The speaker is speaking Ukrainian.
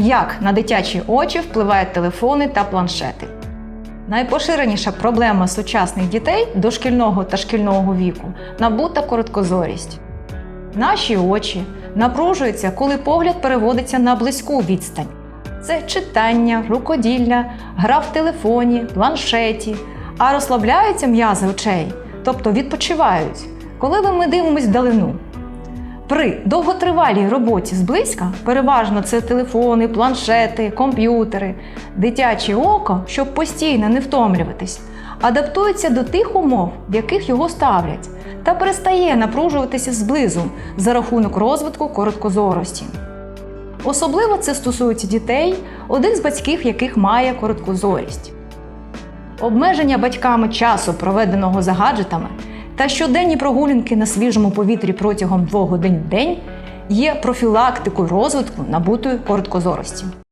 Як на дитячі очі впливають телефони та планшети? Найпоширеніша проблема сучасних дітей дошкільного та шкільного віку набута короткозорість. Наші очі напружуються, коли погляд переводиться на близьку відстань. Це читання, рукоділля, гра в телефоні, планшеті, а розслабляються м'язи очей, тобто відпочивають, коли ми дивимось вдалину. При довготривалій роботі зблизька, переважно це телефони, планшети, комп'ютери, дитяче око, щоб постійно не втомлюватись, адаптується до тих умов, в яких його ставлять, та перестає напружуватися зблизу за рахунок розвитку короткозорості. Особливо це стосується дітей, один з батьків яких має короткозорість. Обмеження батьками часу, проведеного за гаджетами, та щоденні прогулянки на свіжому повітрі протягом двох годин в день є профілактикою розвитку набутої короткозорості.